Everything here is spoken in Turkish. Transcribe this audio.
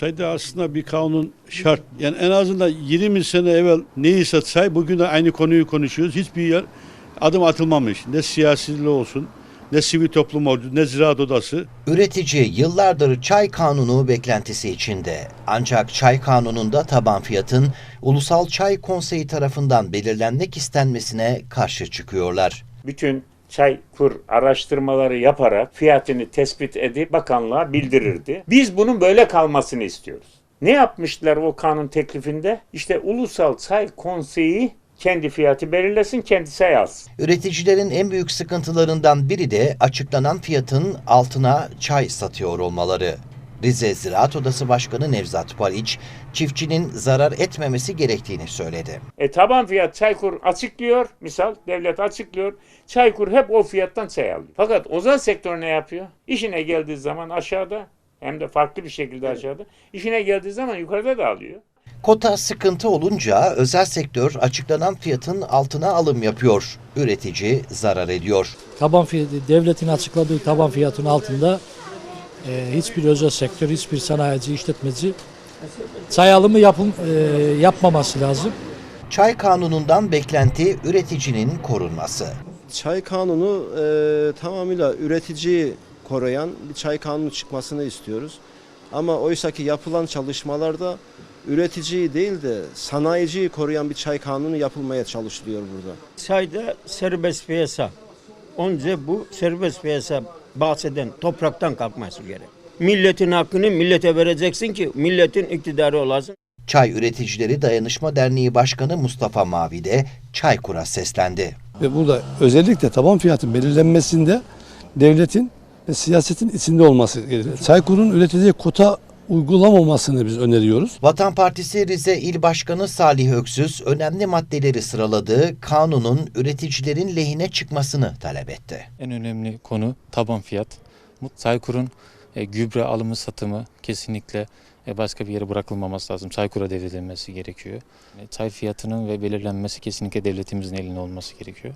Çayda aslında bir kanun şart. Yani en azından 20 sene evvel neyse çay bugün de aynı konuyu konuşuyoruz. Hiçbir yer adım atılmamış. Ne siyasili olsun, ne sivil toplum olsun, ne ziraat odası. Üretici yıllardır çay kanunu beklentisi içinde. Ancak çay kanununda taban fiyatın Ulusal Çay Konseyi tarafından belirlenmek istenmesine karşı çıkıyorlar. bütün çay kur araştırmaları yaparak fiyatını tespit edip bakanlığa bildirirdi. Biz bunun böyle kalmasını istiyoruz. Ne yapmışlar o kanun teklifinde? İşte Ulusal Çay Konseyi kendi fiyatı belirlesin, kendi çay alsın. Üreticilerin en büyük sıkıntılarından biri de açıklanan fiyatın altına çay satıyor olmaları. Rize Ziraat Odası Başkanı Nevzat Paliç, çiftçinin zarar etmemesi gerektiğini söyledi. E taban fiyat Çaykur açıklıyor. Misal devlet açıklıyor. Çaykur hep o fiyattan çay alıyor. Fakat özel sektör ne yapıyor? İşine geldiği zaman aşağıda hem de farklı bir şekilde aşağıda. İşine geldiği zaman yukarıda da alıyor. Kota sıkıntı olunca özel sektör açıklanan fiyatın altına alım yapıyor. Üretici zarar ediyor. taban fiyatı, devletin açıkladığı taban fiyatının altında e, hiçbir özel sektör, hiçbir sanayici, işletmeci çay alımı yapım, e, yapmaması lazım. Çay kanunundan beklenti üreticinin korunması. Çay kanunu e, tamamıyla üreticiyi koruyan bir çay kanunu çıkmasını istiyoruz. Ama oysaki yapılan çalışmalarda üreticiyi değil de sanayiciyi koruyan bir çay kanunu yapılmaya çalışılıyor burada. Çayda serbest piyasa. Önce bu serbest piyasa bahseden topraktan kalkması gerek. Milletin hakkını millete vereceksin ki milletin iktidarı olasın. Çay Üreticileri Dayanışma Derneği Başkanı Mustafa Mavi de Çaykur'a seslendi. Ve burada özellikle taban fiyatın belirlenmesinde devletin ve siyasetin içinde olması gerekir. Çaykur'un üreticiye kota uygulamamasını biz öneriyoruz. Vatan Partisi Rize İl Başkanı Salih Öksüz önemli maddeleri sıraladığı kanunun üreticilerin lehine çıkmasını talep etti. En önemli konu taban fiyat. Saykur'un e, gübre alımı satımı kesinlikle e, başka bir yere bırakılmaması lazım. Saykur'a devredilmesi gerekiyor. E, çay fiyatının ve belirlenmesi kesinlikle devletimizin elinde olması gerekiyor.